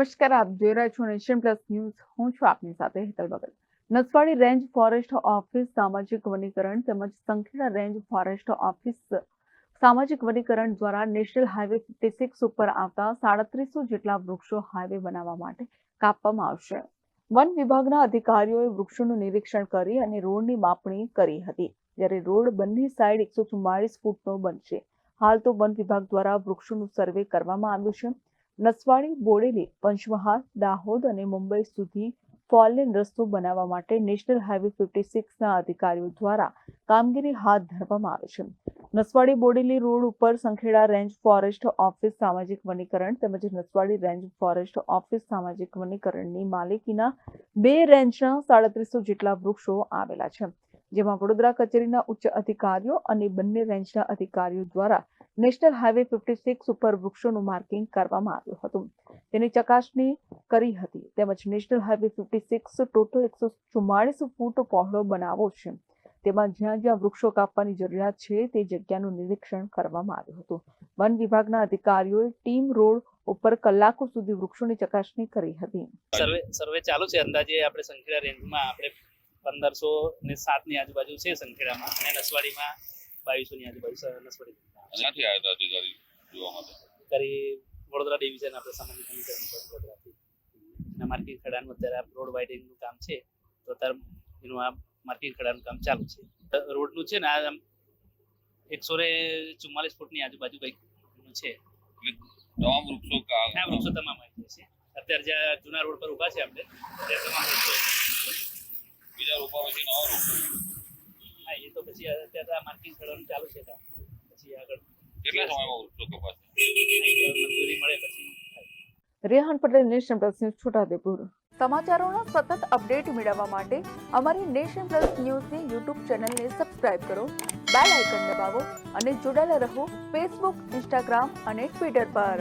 નમસ્કાર, આપ જોઈ રહ્યા છો નેશન પ્લસ ન્યૂઝ. હું છું આપની સાથે Hetal Bagal. Naswadi range forest office સામાજિક વનીકરણ તેમજ સંખેડા રેન્જ ફોરેસ્ટ ઓફિસ સામાજિક વનીકરણ દ્વારા નેશનલ હાઈવે ફિફ્ટી સિક્સ ઉપર આવતા સાડત્રીસો જેટલા વૃક્ષો હાઈવે બનાવવા માટે કાપવામાં આવશે. વન વિભાગના અધિકારીઓએ વૃક્ષોનું નિરીક્ષણ કરી અને રોડની માપણી કરી હતી. જ્યારે રોડ બંને સાઈડ એકસો ચુમ્માળીસ ફૂટનો બનશે. હાલ તો વન વિભાગ દ્વારા વૃક્ષોનું સર્વે કરવામાં આવ્યું છે. નસવાડી, બોડેલી, પંચમહાલ, દાહોદ અને મુંબઈ સુધી ફોરલેન રસ્તો બનાવવા માટે નેશનલ હાઈવે ફિફ્ટી સિક્સના અધિકારીઓ દ્વારા કામગીરી હાથ ધરવામાં આવે છે. નસવાડી, બોડેલી રોડ ઉપર સંખેડા રેન્જ ફોરેસ્ટ ઓફિસ સામાજિક વનીકરણ તેમજ નસવાડી રેન્જ ફોરેસ્ટ ઓફિસ સામાજિક વનીકરણની માલિકીના બે રેન્જના સાડત્રીસો જેટલા વૃક્ષો આવેલા છે. જેમાં વડોદરા કચેરીના ઉચ્ચ અધિકારીઓ અને બંને રેન્જના અધિકારીઓ દ્વારા નેશનલ હાઈવે ફિફ્ટી સિક્સ ઉપર વૃક્ષોનું માર્કિંગ કરવામાં આવ્યું હતું. તેની ચકાસણી કરી હતી. તેમજ national highway fifty six total એકસો ચુમ્માળીસ ફૂટ પહોળો બનાવો છે. તેમાં જ્યાં જ્યાં વૃક્ષો કાપવાની જરૂરિયાત છે તે જગ્યાનું નિરીક્ષણ કરવામાં આવ્યું હતું. વન વિભાગના અધિકારીઓએ ટીમ રોડ ઉપર કલાકો સુધી વૃક્ષોની ચકાસણી કરી હતી. સર્વે સર્વે ચાલુ છે અંદાજે આપણે સંખેડા રેન્જમાં. આપણે પંદરસો ને સાતની આજુબાજુ છે સંખેડામાં. અને નસવાડીમાં બાવીસોની આજુબાજુ સ- નસવાડી ક્યાંથી આવ્યા હતા અધિકારી જોવા માટે? કરી વડોદરા ડિવિઝન આપણે સામાન્ય વિભાગ વડોદરાથી. અને માર્કેટ ખડાનું અત્યારે આ રોડ વાઇડિંગનું કામ છે તો અત્યારે એનું આ માર્કેટ ખડાનું કામ ચાલુ છે. રોડનું છે ને આ આમ એકસો ને ચુમ્માલીસ ફૂટની આજુબાજુ કંઈક એનું છે. તમામ વૃક્ષો ક્યાં આ વૃક્ષો તમામ આવી છે. અત્યારે જ્યાં જૂના રોડ પર ઊભા છે આપણે ત્યાં તમામ વૃક્ષો બીજા રોપા પછી નવા રોપો પછી અત્યારે આ માર્કિંગ કરવાનું ચાલુ છે પછી આગળ કેટલા સમયમાં ઉઠશો કપાશે મંજૂરી મળે પછી Rehan Patel nation plus news Chhota Udepur. સમાચારોના સતત અપડેટ મેળવવા માટે અમારી નેશન પ્લસ ન્યૂઝની યુટ્યુબ ચેનલને સબસ્ક્રાઇબ કરો બેલ આઇકન દબાવો અને જોડાયેલા રહો ફેસબુક ઇન્સ્ટાગ્રામ અને ટ્વિટર પર.